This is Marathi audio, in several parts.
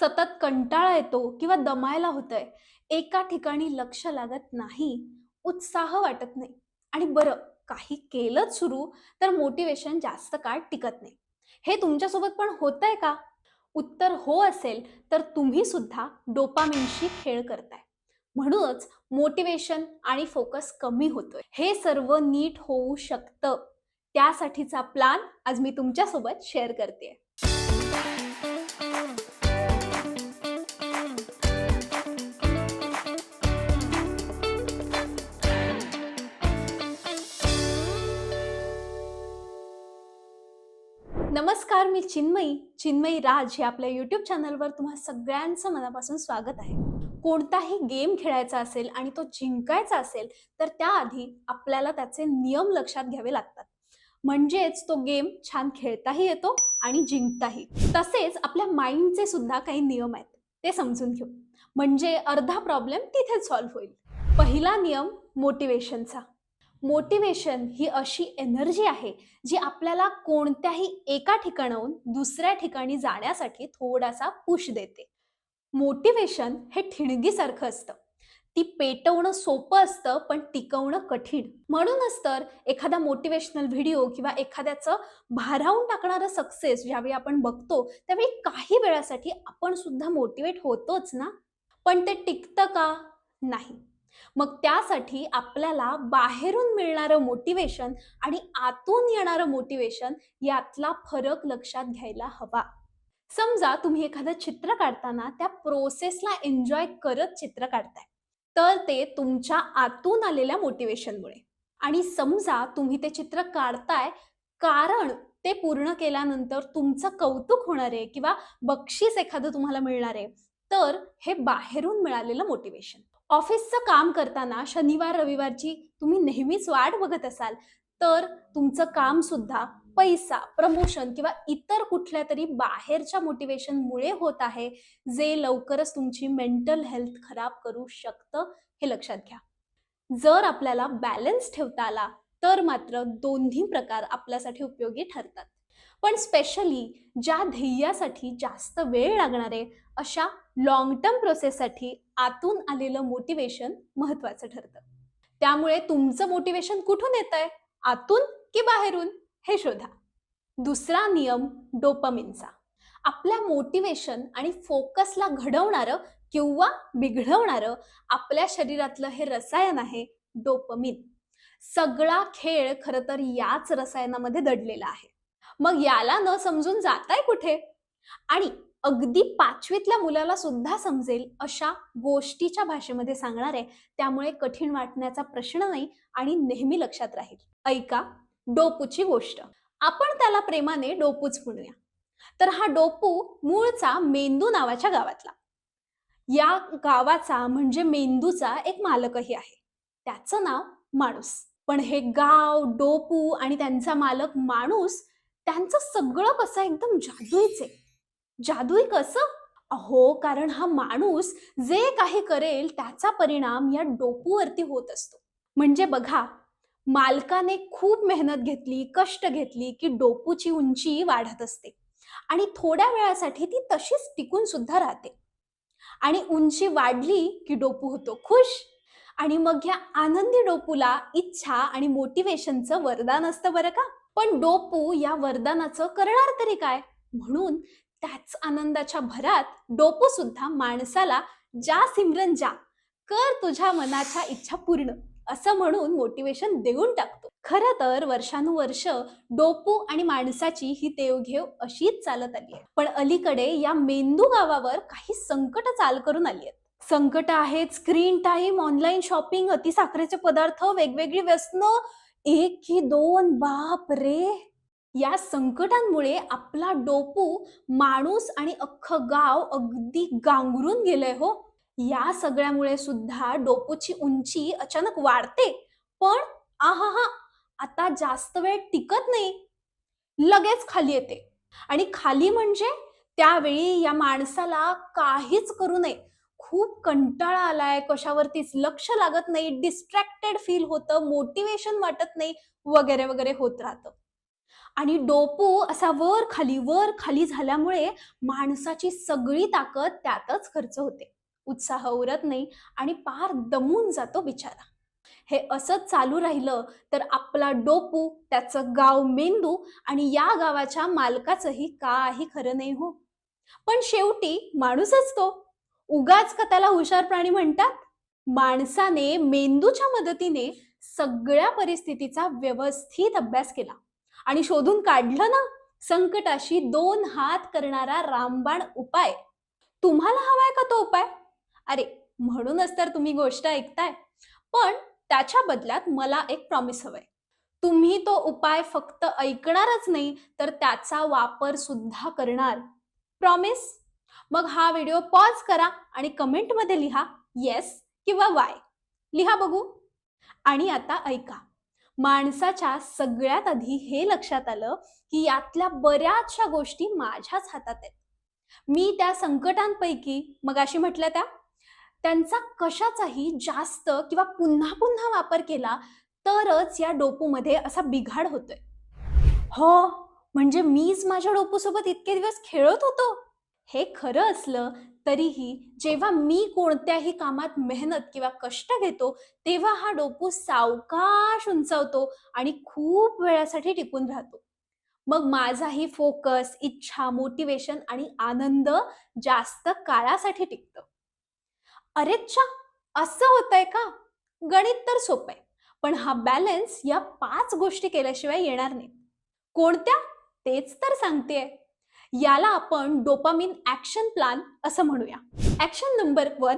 सतत कंटाळा येतो किंवा दमायला होतंय. एका ठिकाणी लक्ष लागत नाही उत्साह वाटत नाही. आणि बरं काही केलंच सुरू तर मोटिवेशन जास्त काळ टिकत नाही. हे तुमच्यासोबत पण होतंय का? उत्तर हो असेल तर तुम्ही सुद्धा डोपामिनशी खेळ करताय. म्हणूनच मोटिवेशन आणि फोकस कमी होतोय. हे सर्व नीट होऊ शकतं. त्यासाठीचा प्लान आज मी तुमच्यासोबत शेअर करते नमस्कार मी चिन्मयी. चिन्मयी राज हे आपल्या युट्यूब चॅनलवर तुम्हा सगळ्यांचं मनापासून स्वागत आहे. कोणताही गेम खेळायचा असेल आणि तो जिंकायचा असेल तर त्याआधी आपल्याला त्याचे नियम लक्षात घ्यावे लागतात. म्हणजेच तो गेम छान खेळताही येतो आणि जिंकताही. तसेच आपल्या माइंडचे सुद्धा काही नियम आहेत ते समजून घेऊ. म्हणजे अर्धा प्रॉब्लेम तिथेच सॉल्व्ह होईल. पहिला नियम मोटिवेशनचा मोटिवेशन ही अशी एनर्जी आहे जी आपल्याला कोणत्याही एका ठिकाणाहून दुसऱ्या ठिकाणी जाण्यासाठी थोडासा पुश देते. मोटिवेशन हे ठिणगीसारखं असतं. ती पेटवणं सोपं असतं पण टिकवणं कठीण. म्हणूनच तर एखादा मोटिवेशनल व्हिडिओ किंवा एखाद्याचं भारावून टाकणारं सक्सेस ज्यावेळी आपण बघतो त्यावेळी काही वेळासाठी आपण सुद्धा मोटिवेट होतोच ना? पण ते टिकतं का? नाही. मग त्यासाठी आपल्याला बाहेरून मिळणारं मोटिवेशन आणि आतून येणारं मोटिवेशन यातला फरक लक्षात घ्यायला हवा. समजा तुम्ही एखादं चित्र काढताना त्या प्रोसेसला एन्जॉय करत चित्र काढताय. तर ते तुमच्या आतून आलेल्या मोटिवेशनमुळे आणि समजा तुम्ही ते चित्र काढताय कारण ते पूर्ण केल्यानंतर तुमचं कौतुक होणार आहे किंवा बक्षीस एखादं तुम्हाला मिळणार आहे तर हे बाहेरून मिळालेलं मोटिवेशन ऑफिसचं काम करताना शनिवार रविवारची तुम्ही नेहमीच वाट बघत असाल तर तुमचं काम सुद्धा पैसा प्रमोशन किंवा इतर कुठल्या तरी बाहेरच्या मोटिवेशनमुळे होत आहे जे लवकरच तुमची मेंटल हेल्थ खराब करू शकतं हे लक्षात घ्या. जर आपल्याला बॅलन्स ठेवता आला तर मात्र दोन्ही प्रकार आपल्यासाठी उपयोगी ठरतात. पण स्पेशली ज्या ध्येयासाठी जास्त वेळ लागणार आहे अशा लॉंग टर्म प्रोसेससाठी आतून आलेलं मोटिवेशन महत्वाचं ठरतं. त्यामुळे तुमचं मोटिवेशन कुठून येत आहे आतून की बाहेरून? हे शोधा. दुसरा नियम डोपमिनचा आपल्या मोटिवेशन आणि फोकसला घडवणारं किंवा बिघडवणारं आपल्या शरीरातलं हे रसायन आहे डोपमिन सगळा खेळ खरं तर याच रसायनामध्ये दडलेला आहे. मग याला न समजून जाताय कुठे? आणि अगदी पाचवीतल्या मुलाला सुद्धा समजेल अशा गोष्टीच्या भाषेमध्ये सांगणार आहे. त्यामुळे कठीण वाटण्याचा प्रश्न नाही आणि नेहमी लक्षात राहील. ऐका डोपूची गोष्ट. आपण त्याला प्रेमाने डोपूच म्हणूया. तर हा डोपू मूळचा मेंदू नावाच्या गावातला. या गावाचा म्हणजे मेंदूचा एक मालकही आहे. त्याचं नाव माणूस. पण हे गाव डोपू आणि त्यांचा मालक माणूस त्यांचं सगळं कसं एकदम जादूईच आहे. जादुई कसं? अहो कारण हा माणूस जे काही करेल त्याचा परिणाम या डोपूवरती होत असतो. म्हणजे बघा मालकाने खूप मेहनत घेतली कष्ट घेतली की डोपूची उंची वाढत असते. आणि थोड्या वेळासाठी ती तशीच टिकून सुद्धा राहते. आणि उंची वाढली की डोपू होतो खुश. आणि मग या आनंदी डोपूला इच्छा आणि मोटिवेशनचं वरदान असतं बरं का? पण डोपू या वरदानाचं करणार तरी काय? म्हणून त्याच आनंदाच्या भरात डोपू सुद्धा माणसाला जा सिमरन जा कर तुझ्या मनाच्या इच्छा पूर्ण असं म्हणून मोटिवेशन देऊन टाकतो. खरं तर वर्षानुवर्ष डोपू आणि माणसाची ही देवघेव अशीच चालत आली आहे. पण अलीकडे या मेंदू गावावर काही संकट चाल करून आली आहेत. संकट आहेत स्क्रीन टाइम ऑनलाईन शॉपिंग अतिसाखरेचे पदार्थ वेगवेगळी व्यसनं एक की दोन बाप रे! या संकटांमुळे आपला डोपू माणूस आणि अख्खं गाव अगदी गांगरून गेलंय हो. या सगळ्यामुळे सुद्धा डोपूची उंची अचानक वाढते. पण आहा हा आता जास्त वेळ टिकत नाही. लगेच खाली येते. आणि खाली म्हणजे त्यावेळी या माणसाला काहीच करू नये. खूप कंटाळा आलाय कशावरतीच लक्ष लागत नाही डिस्ट्रॅक्टेड फील होतं मोटिवेशन वाटत नाही वगैरे वगैरे होत राहतं. आणि डोपू असा वर खाली वर खाली झाल्यामुळे माणसाची सगळी ताकद त्यातच खर्च होते. उत्साह उरत नाही आणि पार दमून जातो बिचारा. हे असंच चालू राहिलं तर आपला डोपू त्याचं गाव मेंदू आणि या गावाच्या मालकाचंही काही खरं नाही हो. पण शेवटी माणूसच तो उगाच का त्याला हुशार प्राणी म्हणतात? माणसाने मेंदूच्या मदतीने सगळ्या परिस्थितीचा व्यवस्थित अभ्यास केला. आणि शोधून काढलं ना संकटाशी दोन हात करणारा रामबाण उपाय. तुम्हाला हवाय का तो उपाय? अरे म्हणूनच तर तुम्ही गोष्ट ऐकताय. पण त्याच्या बदल्यात मला एक प्रॉमिस हवंय. तुम्ही तो उपाय फक्त ऐकणारच नाही तर त्याचा वापर सुद्धा करणार. प्रॉमिस मग हा व्हिडिओ पॉज करा आणि कमेंटमध्ये लिहा येस किंवा वाय लिहा बघू. आणि आता ऐका. माणसाच्या सगळ्यात आधी हे लक्षात आलं की यातल्या बऱ्याचशा गोष्टी माझ्याच हातात आहेत. मी त्या संकटांपैकी मग अशी म्हटल्या त्या त्यांचा कशाचाही जास्त किंवा पुन्हा पुन्हा वापर केला तरच या डोपूमध्ये असा बिघाड होतोय. हो म्हणजे मीच माझ्या डोपूसोबत इतके दिवस खेळत होतो? हे खरं असलं तरीही जेव्हा मी कोणत्याही कामात मेहनत किंवा कष्ट घेतो तेव्हा हा डोपू सावकाश उंचावतो आणि खूप वेळासाठी टिकून राहतो. मग माझाही फोकस इच्छा मोटिवेशन आणि आनंद जास्त काळासाठी टिकतं. अरेच्छा असं होतंय का? गणित तर सोपं आहे पण हा बॅलन्स या पाच गोष्टी केल्याशिवाय येणार नाही. कोणत्या? तेच तर सांगतेय. याला आपण डोपामिन ऍक्शन प्लान असं म्हणूया. ऍक्शन नंबर वन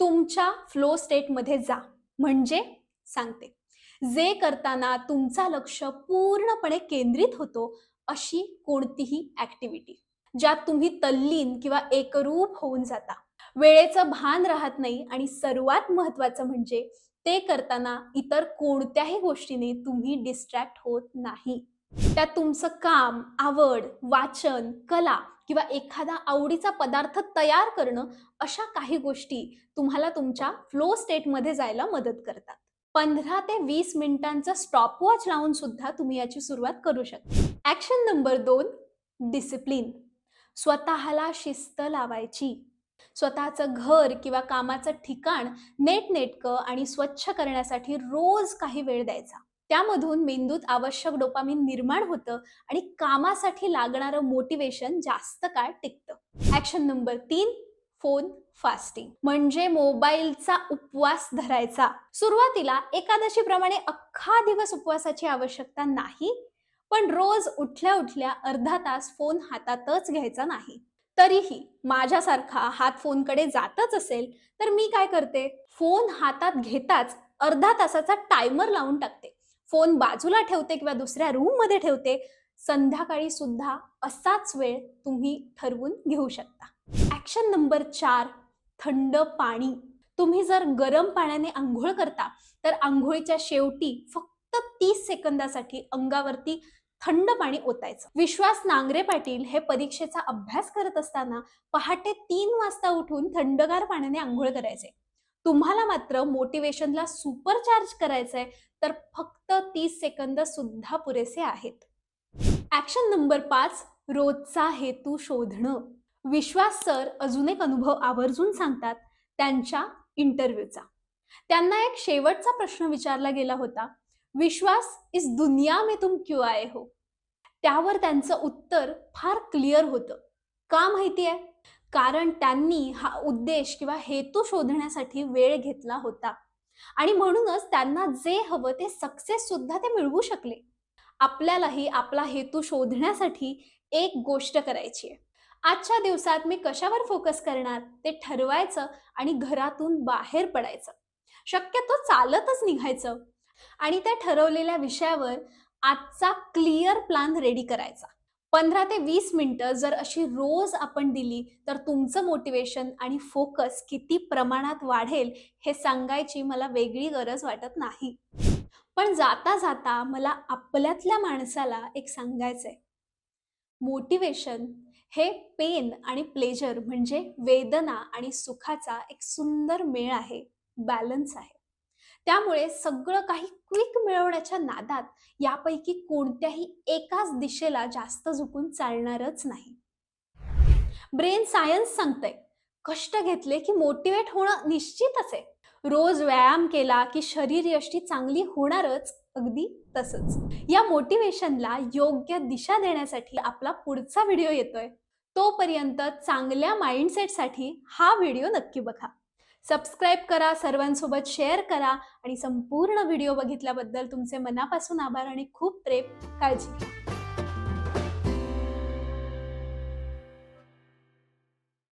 तुमच्या फ्लो स्टेटमध्ये जा. म्हणजे सांगते. जे करताना तुमचा लक्ष पूर्णपणे केंद्रित होतो अशी कोणतीही ऍक्टिव्हिटी ज्यात तुम्ही तल्लीन किंवा एकरूप होऊन जाता. वेळेचं भान राहत नाही आणि सर्वात महत्वाचं म्हणजे ते करताना इतर कोणत्याही गोष्टीने तुम्ही डिस्ट्रॅक्ट होत नाही. त्यात तुमचं काम आवड वाचन कला किंवा एखादा आवडीचा पदार्थ तयार करणं अशा काही गोष्टी तुम्हाला तुमच्या फ्लो स्टेटमध्ये जायला मदत करतात. पंधरा ते वीस मिनिटांचा स्टॉपवॉच लावून सुद्धा तुम्ही याची सुरुवात करू शकता. ऍक्शन नंबर दोन डिसिप्लिन स्वतःला शिस्त लावायची. स्वतःचं घर किंवा कामाचं ठिकाण नेटनेटकं आणि स्वच्छ करण्यासाठी रोज काही वेळ द्यायचा. त्यामधून मेंदूत आवश्यक डोपामिन निर्माण होतं आणि कामासाठी लागणारं मोटिवेशन जास्त काळ टिकतं. ऍक्शन नंबर तीन फोन फास्टिंग म्हणजे मोबाईलचा उपवास धरायचा. सुरुवातीला एकादशीप्रमाणे अख्खा दिवस उपवासाची आवश्यकता नाही पण रोज उठल्या उठल्या अर्धा तास फोन हातातच घ्यायचा नाही. तरीही माझ्यासारखा हात फोनकडे जातच असेल तर मी काय करते? फोन हातात घेताच अर्धा तासाचा टायमर लावून टाकते. फोन बाजूला ठेवते किंवा दुसऱ्या रूममध्ये ठेवते संध्याकाळी सुद्धा असाच वेळ तुम्ही ठरवून घेऊ शकता. ऍक्शन नंबर चार थंड पाणी. तुम्ही जर गरम पाण्याने आंघोळ करता तर आंघोळीच्या शेवटी फक्त तीस सेकंदासाठी अंगावरती थंड पाणी ओतायचं. विश्वास नांगरे पाटील हे परीक्षेचा अभ्यास करत असताना पहाटे तीन वाजता उठून थंडगार पाण्याने आंघोळ करायचे. तुम्हाला मात्र मोटिवेशनला सुपरचार्ज करायचंय तर फक्त तीस सेकंद सुद्धा पुरेसे आहेत. ऍक्शन नंबर पाच रोजचा हेतू शोधणं. विश्वास सर अजून एक अनुभव आवर्जून सांगतात त्यांच्या इंटरव्ह्यूचा त्यांना एक शेवटचा प्रश्न विचारला गेला होता विश्वास इस दुनिया में तुम क्यों आए हो? त्यावर त्यांचं उत्तर फार क्लिअर होतं. का माहिती आहे कारण त्यांनी हा उद्देश किंवा हेतू शोधण्यासाठी वेळ घेतला होता. आणि म्हणूनच त्यांना जे हवं ते सक्सेस सुद्धा ते मिळवू शकले. आपल्यालाही आपला हेतू शोधण्यासाठी एक गोष्ट करायची आहे. आजच्या दिवसात मी कशावर फोकस करणार? ते ठरवायचं आणि घरातून बाहेर पडायचं. शक्यतो चालतच निघायचं. आणि त्या ठरवलेल्या विषयावर आजचा क्लिअर प्लान रेडी करायचा. पंधरा ते वीस मिनटं जर अशी रोज आपण दिली तर तुमचं मोटिवेशन आणि फोकस किती प्रमाणात वाढेल हे सांगायची मला वेगळी गरज वाटत नाही. पण जाता जाता मला आपल्यातल्या माणसाला एक सांगायचंय. मोटिवेशन हे पेन आणि प्लेजर म्हणजे वेदना आणि सुखाचा एक सुंदर मेळ आहे बॅलन्स आहे. त्यामुळे सगळं काही क्विक मिळवण्याच्या नादात यापैकी कोणत्याही एकाच दिशेला जास्त झुकून चालणारच नाही. ब्रेन सायन्स सांगतंय कष्ट घेतले की मोटिवेट होणं निश्चितच आहे. रोज व्यायाम केला की शरीर यष्टी चांगली होणारच अगदी तसंच. या मोटिवेशनला योग्य दिशा देण्यासाठी आपला पुढचा व्हिडिओ येतोय. तोपर्यंत चांगल्या माइंडसेटसाठी हा व्हिडिओ नक्की बघा. सबस्क्राईब करा सर्वांसोबत शेअर करा आणि संपूर्ण व्हिडिओ बघितल्याबद्दल तुमचे मनापासून आभार आणि खूप प्रेम काळजी घ्या.